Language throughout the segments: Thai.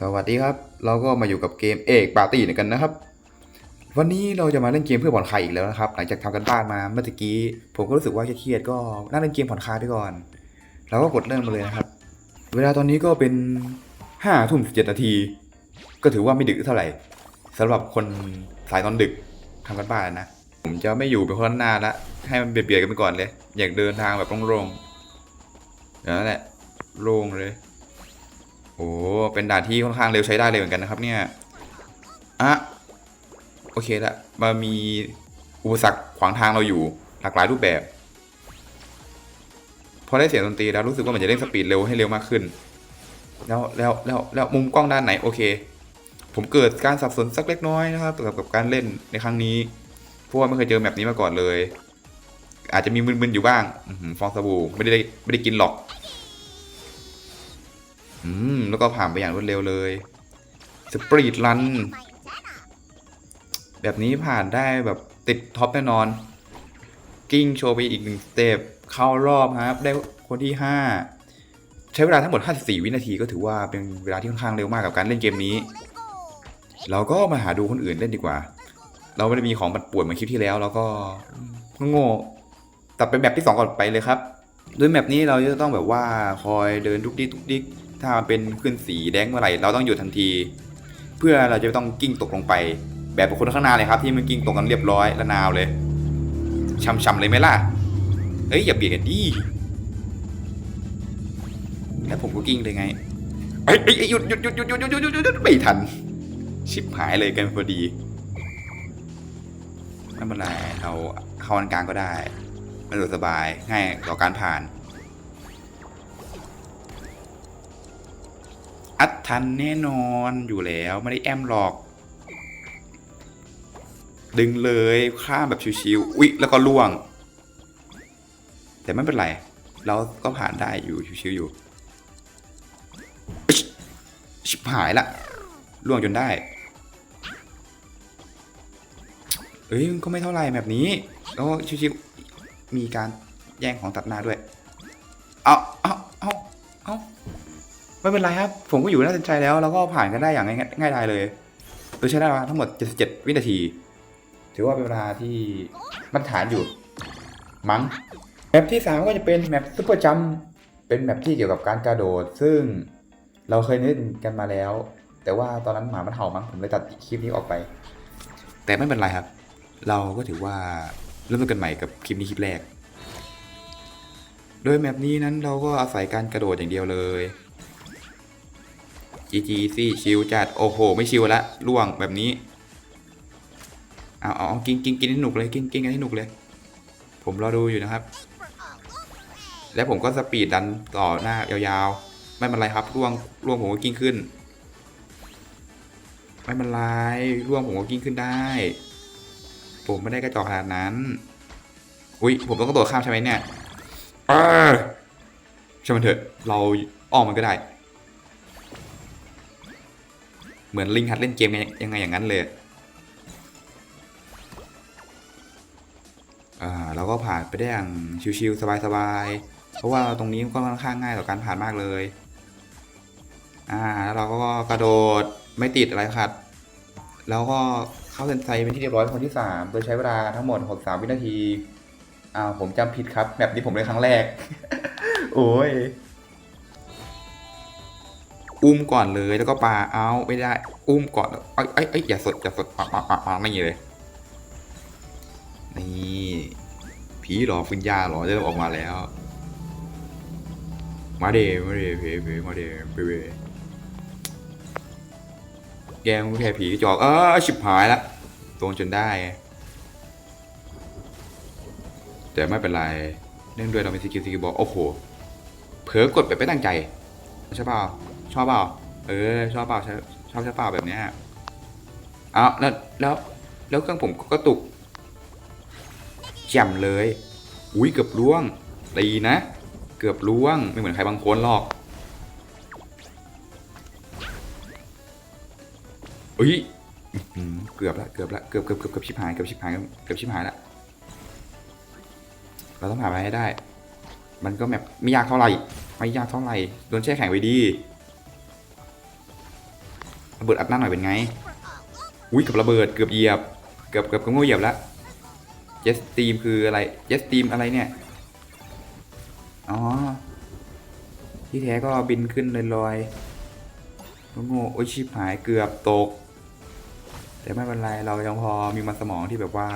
สวัสดีครับ เราก็มาอยู่กับเกมเอกปาร์ตี้กันนะครับ วันนี้เราจะมาเล่นเกมเพื่อผ่อนคลายอีกแล้วนะครับ หลังจากทำกันบ้านมาเมื่อกี้ ผมก็รู้สึกว่าเครียดก็นั่งเล่นเกมผ่อนคลายไปก่อน เราก็กดเริ่มมาเลยนะครับ เวลาตอนนี้ก็เป็นห้าทุ่มสิบเจ็ดนาที ก็ถือว่าไม่ดึกเท่าไหร่สำหรับคนสายนอนดึกทำกันบ้านนะ ผมจะไม่อยู่เป็นคนล้าหน้าละ ให้มันเบียดๆกันไปก่อนเลย อยากเดินทางแบบโล่งๆอย่างนั้นแหละโล่งเลย โอ้เป็นด่านที่ค่อนข้างเร็วใช้ได้เลยเหมือนกันนะครับเนี่ยอะโอเคละมามีอุปสรรคขวางทางเราอยู่หลากหลายรูปแบบ พอได้เสียงดนตรีแล้วรู้สึกว่ามันจะเร่งสปีดเร็วให้เร็วมากขึ้น แล้วแล้วแล้วแล้วมุมกล้องด้านไหนโอเค ผมเกิดการสับสนสักเล็กน้อยนะครับเกี่ยวกับการเล่นในครั้งนี้เพราะว่าไม่เคยเจอแบบนี้มาก่อนเลย อาจจะมีมึนๆอยู่บ้างฟองสบู่ไม่ได้ไม่ได้กินหรอก อืม แล้วก็ผ่านไปอย่างรวดเร็วเลย สปรีดรัน แบบนี้ผ่านได้แบบติดท็อปแน่นอน กิ้งโชว์ไปอีกหนึ่งสเต็ปเข้ารอบครับ ได้คนที่ 5 ใช้เวลาทั้งหมด 54 วินาทีก็ถือว่าเป็นเวลาที่ค่อนข้างเร็วมากกับการเล่นเกมนี้ เราก็มาหาดูคนอื่นเล่นดีกว่า เราไม่ได้มีของบัดป่วนเหมือนคลิปที่แล้วเราก็โง่ตัดเป็นแบบที่ 2 ก่อนไปเลยครับ ด้วยแมปนี้เราจะต้องแบบว่าคอยเดินดุกดิกดุกดิก ถ้ามันเป็นขึ้นสีแดงเมื่อไหร่เราต้องหยุดทันที เพื่อเราจะไม่ต้องกิ้งตกลงไป แบบคนข้างหน้าเลยครับ ที่มันกิ้งตกกันเรียบร้อยละนาวเลยช่ำๆเลยไหมล่ะเอ้ยอย่าเบียดกันดิแล้วผมก็กิ้งเลยไงเอ้ยเอ้ยหยุดหยุดหยุดหยุดหยุดหยุดหยุดหยุดหยุดไม่ทัน ชิบหายเลยกันพอดีไม่เป็นไรเราเข้าอันกลางก็ได้มันสะดวกสบายง่ายต่อการผ่าน อัดทันแน่นอนอยู่แล้วไม่ได้แอมหรอก ดึงเลยข้ามแบบชิวๆอุ๊ยแล้วก็ล่วง แต่ไม่เป็นไร เราก็ผ่านได้อยู่ชิวๆอยู่ ชิบหายละล่วงจนได้ เอ้ยก็ไม่เท่าไหร่แบบนี้ แล้วชิวๆมีการแย่งของตัดหน้าด้วย เอาเอาเอาเอา ไม่เป็นไรครับ ผมก็อยู่น่าสนใจแล้ว แล้วก็ผ่านกันได้อย่างง่ายดายเลยโดยใช้เวลาทั้งหมด 77 วินาที ถือว่าเป็นเวลาที่มาตรฐานอยู่ มั้ง แมปที่ 3 ก็จะเป็นแมปซุปเปอร์จัมเป็นแมปที่เกี่ยวกับการกระโดด ซึ่งเราเคยเล่นกันมาแล้ว แต่ว่าตอนนั้นหมามันเห่ามั้ง ผมเลยตัดคลิปนี้ออกไป แต่ไม่เป็นไรครับ เราก็ถือว่าเริ่มต้นกันใหม่กับคลิปนี้คลิปแรก โดยแมปนี้นั้นเราก็อาศัยการกระโดดอย่างเดียวเลย จีจีซี่ชิวจัดโอ้โห ไม่ชิวละล่วงแบบนี้เอาเอาเอกินกินกินให้หนุกเลยกินกินกันให้หนุกเลย ผมรอดูอยู่นะครับ และผมก็สปีดดันต่อหน้ายาวๆ ไม่เป็นไรครับล่วงล่วงผมก็กิ้งขึ้น ไม่เป็นไรล่วงผมก็กิ้งขึ้นได้ ผมไม่ได้กระจอกขนาดนั้นอุ้ยผมต้องกระโดดข้ามใช่ไหมเนี่ยเออช่างมันเถอะ เราอ้อมมันก็ได้ เหมือนลิงหัดเล่นเกมยังไงอย่างนั้นเลยเราก็ผ่านไปได้อย่างชิวๆสบายๆ เพราะว่าตรงนี้ก็ค่อนข้างง่ายต่อการผ่านมากเลย อ่าแล้วเราก็กระโดดไม่ติดอะไรขัด แล้วก็เข้าเส้นชัยเป็นที่เรียบร้อยคนที่ 3 โดยใช้เวลาทั้งหมด 63 วินาทีอ่าผมจำผิดครับแบบนี้ผมเลยครั้งแรก โอ้ย อุ้มก่อนเลยแล้วก็ปาเอาไม่ได้ อุ้มก่อนเอ้ยเอ้ยเอ้ยอย่าสดอย่าสดปาปาปาปาไม่เลย นี่ผีหลอกวิญญาณหรอจะออกมาแล้ว มาเดมาเดเพเพมาเดเพเพแกมแค่ผีกระจอกเออชิบหายละโดนจนได้ แต่ไม่เป็นไรเนื่องด้วยเราเป็นสกิลสกิลบอกโอ้โหเผลอกดแบบไม่ตั้งใจใช่เปล่า ชอบเปล่า เออ ชอบเปล่าชอบชอบใช่เปล่าแบบเนี้ยเอาแล้วแล้วแล้วเครื่องผมก็ตุกแจ่มเลย อุ้ยเกือบล่วงดีนะ เกือบล่วงไม่เหมือนใครบางคนหรอกอุ้ยเกือบละเกือบละเกือบเกือบเกือบเกือบชิบหายเกือบชิบหายเกือบชิบหายละเราต้องผ่านไปให้ได้ มันก็แบบไม่ยากเท่าไหร่ไม่ยากเท่าไหร่โดนแช่แข็งไว้ดี ระเบิดอัดหน้าหน่อยเป็นไง อุ้ยกับระเบิดเกือบเหยียบ เกือบเกือบก็ง่เหยียบแล้วเยสตีมคืออะไรเยสตีมอะไรเนี่ย อ๋อ ที่แท้ก็บินขึ้นลอยๆโง่โอ้ยชิบหายเกือบตก แต่ไม่เป็นไรเรายังพอมีมันสมองที่แบบว่า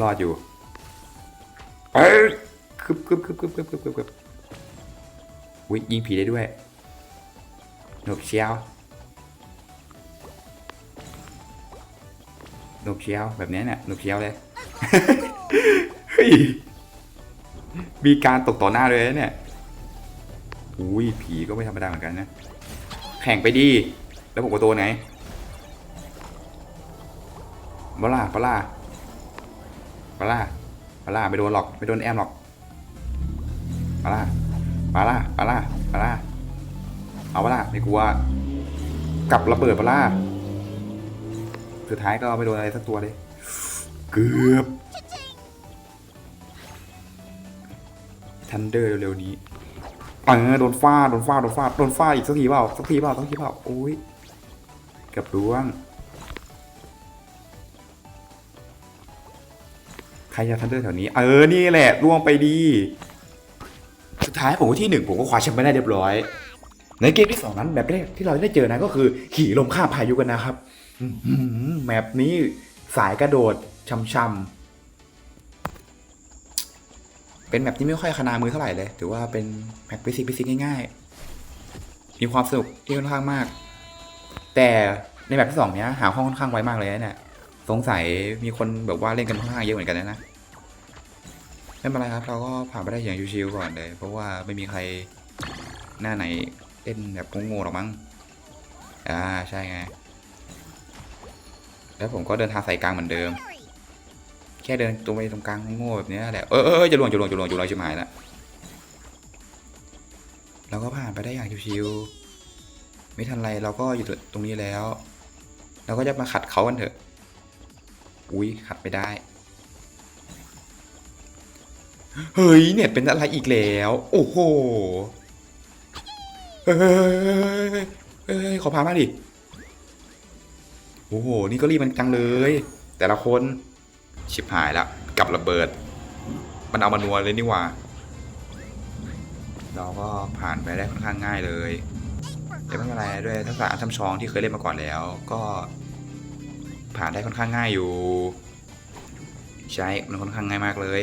รอดอยู่เอ้ยคึบคึบคึบคึบคึบคึบคึบคึบอุ้ยยิงผีได้ด้วยหนกเชียว นกเชียวแบบนี้เนี่ยหนกเชียวเลยเฮ้ยมีการตกต่อหน้าเลยเนี่ยอุ้ยผีก็ไม่ธรรมดาเหมือนกันนะแข่งไปดี แล้วผมก็ตัวไหนบลาบลาบลาบลาไม่โดนหรอกไม่โดนแอมหรอกบลาบลาบลาบลาเอาบลาไม่กลัวกลับระเบิดบลา สุดท้ายก็ไม่โดนอะไรสักตัวเลย เกือบทันเดอร์เร็วๆนี้เออโดนฟาดโดนฟาดโดนฟาดโดนฟาดอีกสักทีเปล่าสักทีเปล่าสักทีเปล่าโอ้ยเกับร่วงใครจะทันเดอร์แถวนี้ เออ นี่แหละร่วงไปดี สุดท้ายผมก็ที่หนึ่งผมก็คว้าแชมป์ไปได้เรียบร้อย ในเกมที่สองนั้นแบบแรกที่เราได้เจอนะก็คือขี่ลมข้ามพายุกันนะครับ แมปนี้สายกระโดดช่ำๆเป็นแมปที่ไม่ค่อยขนามือเท่าไหร่เลย ถือว่าเป็นแมปฟิสิกฟิสิกง่ายๆ มีความสนุกที่ค่อนข้างมาก แต่ในแมปที่สองเนี้ยหาห้องค่อนข้างไวมากเลยนะเนี่ยสงสัยมีคนแบบว่าเล่นกันค่อนข้างเยอะเหมือนกันนะนะไม่เป็นไรครับ เราก็ผ่านไปได้อย่างชิวๆก่อนเลย เพราะว่าไม่มีใครหน้าไหนเล่นแบบโง่ๆหรอกมั้งอ่าใช่ไง แล้วผมก็เดินทางสายกลางเหมือนเดิม แค่เดินตรงไปตรงกลางโง่แบบนี้แหละเออเออจะลวงจะลวงจะลวงจะลวงชิบหายละเราก็ผ่านไปได้อย่างชิวๆไม่ทันไรเราก็อยู่ตรงนี้แล้ว เราก็จะมาขัดเขากันเถอะ อุ้ยขัดไม่ได้เฮ้ยเน็ตเป็นอะไรอีกแล้ว โอ้โหเฮ้ยเฮ้ยขอพามาดิ อ้โห นี่ก็รีบมันจังเลย แต่ละคนชิบหายละกับระเบิด มันเอามานัวเลยนี่ว่า เราก็ผ่านไปได้ค่อนข้างง่ายเลยแต่ไม่เป็นไรด้วยทักษะอันช่ำชองที่เคยเล่นมาก่อนแล้ว ก็ ผ่านได้ค่อนข้างง่ายอยู่ ใช่มันค่อนข้างง่ายมากเลย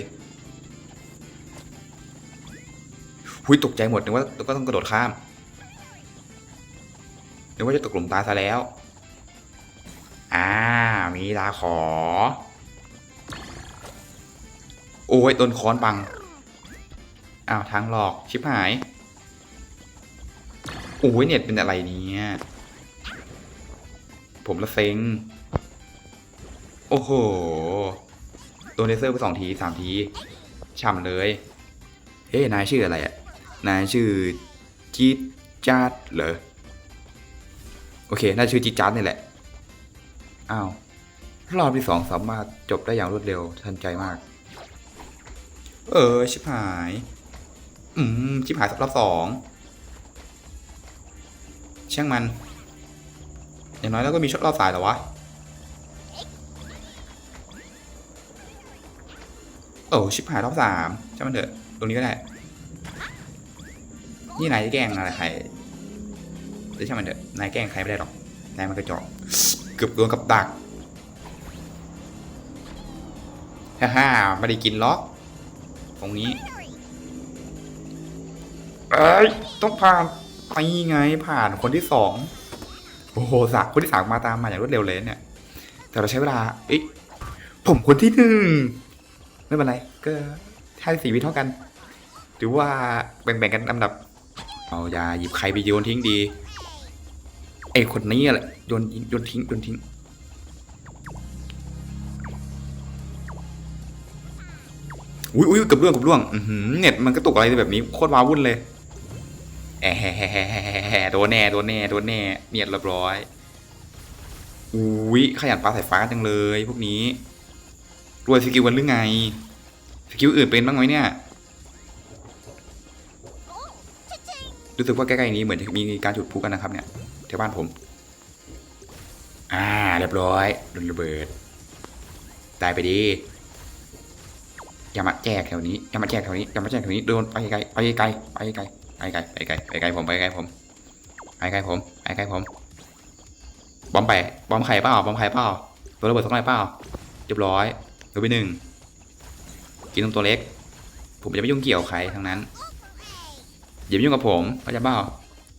หุยตกใจหมดนึกว่าก็ต้องกระโดดข้ามนึกว่าจะตกหลุมตายซะแล้ว อ่า มีลาขอ โอ้ยโดนค้อนบัง อ้าวทางหลอกชิบหาย โอ้ยเน็ตเป็นอะไรเนี่ย ผมละเซ็ง โอ้โห โดนเลเซอร์ไปสองทีสามที ช่ำเลย เฮ้ นายชื่ออะไรอะนายชื่อจีจัดเหรอ โอเค น่าชื่อจีจัดนี่แหละ อ้าว รอบที่สองสามารถจบได้อย่างรวดเร็วทันใจมาก เออ ชิบหาย อืม ชิบหายรอบสองช่างมัน อย่างน้อยแล้วก็มีช็อตรอบสายเหรอวะ โอ้ชิบหายรอบสามช่างมันเถอะ ตรงนี้ก็ได้ นี่นายแกล้งอะไรใครหรือช่างมันเถอะ นายแกล้งใครไม่ได้หรอก นายมันกระจอก กือบโดนกับดักฮ่าฮ่าไม่ได้กินล็อก ตรงนี้ เอ้ย ต้องผ่านไปไงผ่านคนที่สองโอ้โหสักคนที่สามมาตามมาอย่างรวดเร็วเลยเนี่ย แต่เราใช้เวลาเอ๊ะผมคนที่หนึ่งไม่เป็นไร ก็ถ้าสี่วิเท่ากัน หรือว่าแบ่งๆกันลำดับ เอาอย่าหยิบใครไปโยนทิ้งดี ไอคนนี้แหละโยนโยนทิ้งโยนทิ้งอุ้ยอุ้ยกับเรื่องกับเรื่องเน็ตมันก็ตกอะไรแบบนี้โคตรว้าวุ่นเลยแอะแฮะแฮะแฮะแฮะแฮะโดนแน่โดนแน่โดนแน่เนียนเรียบร้อยอุ้ยขยันปลาสายฟ้าจังเลย พวกนี้รวยสกิลกันหรือไงสกิลอื่นเป็นบ้างไหมเนี่ยรู้สึกว่าใกล้ๆนี้เหมือนจะมีการจุดพลุกันนะครับเนี่ย ถวบ้านผม อ่า เรียบร้อยโดนระเบิด ตายไปดี อย่ามาแจกแถวนี้ อย่ามาแจกแถวนี้ อย่ามาแจกแถวนี้ โดนไปไกล ไปไกล ไปไกล ไปไกล ไปไกล ไปไกลผม ไปไกลผม ไปไกลผม ไปไกลผม บอมไป บอมไข่เปล่า บอมไข่เปล่า ตัวระเบิดสักหน่อยเปล่า เรียบร้อยโดนไปหนึ่ง กินตรงตัวเล็ก ผมจะไม่ยุ่งเกี่ยวใครทั้งนั้นอย่ามายุ่งกับผมเข้าใจเปล่า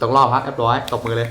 ตกรอบครับเรียบร้อยตบมือเลย